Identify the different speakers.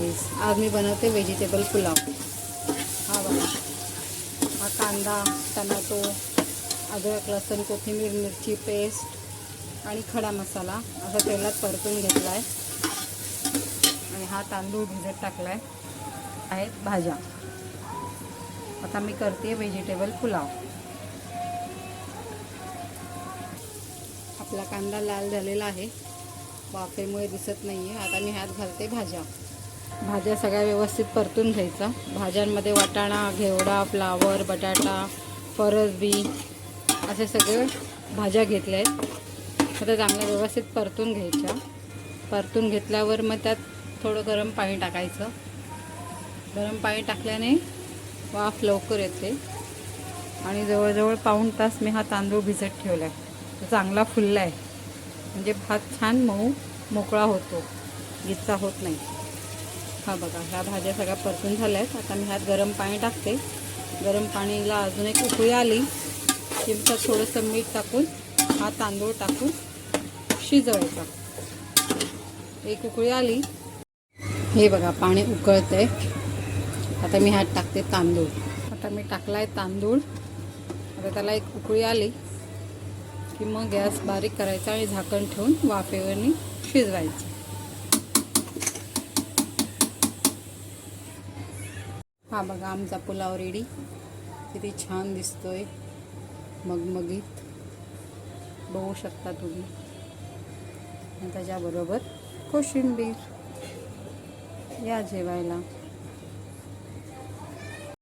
Speaker 1: गाईस आज मी बनवते व्हेजिटेबल पुलाव. हा बघा. हा कांदा टमॅटो अद्रक लसूण कोथिंबीर मिरची पेस्ट आणि खडा मसाला. असा तेलात परतून घेतला आहे आणि हा तांदूळ भिजत टाकला आहे आहेत भाज्या. आता मी करते व्हेजिटेबल पुलाव. आपला कांदा लाल झालेला आहे. वाफेमुळे दिसत नाही आहे आता मी ह्यात घालते भाज्या. भाज्या सगळ्या व्यवस्थित परतून घ्यायचा. भाज्यांमध्ये वाटाणा घेवडा फ्लावर बटाटा फरसबी असे सगळे भाज्या घेतल्या आहेत. आता चांगल्या व्यवस्थित परतून घ्यायच्या. परतून घेतल्यावर मग त्यात थोडं गरम पाणी टाकायचं. गरम पाणी टाकल्याने वाफ लवकर येते. आणि जवळजवळ पाऊण तास मी हा तांदूळ भिजत ठेवला आहे. तो चांगला फुलला आहे. म्हणजे भात छान मऊ मोकळा होतो. गिच्चा होत नाही. हा बघा ह्या भाज्या सगळ्या परतून झाल्या आहेत. आता मी ह्यात गरम पाणी टाकते. गरम पाणीला अजून एक उकळी आली. चिमचा थोडंसं मीठ टाकून हा तांदूळ टाकून शिजवायचा. एक उकळी आली. हे बघा पाणी उकळतं आहे आता मी ह्यात टाकते तांदूळ. आता मी टाकला आहे तांदूळ. आता त्याला एक उकळी आली की मग गॅस बारीक करायचा आणि झाकण ठेवून वाफेवरनी शिजवायचं. हा बघा आमचा पुलाव रेडी किती छान दिसतोय. मगमगीत. बघू शकता तुम्ही. त्याच्याबरोबर कोशिंबीर. या जेवायला.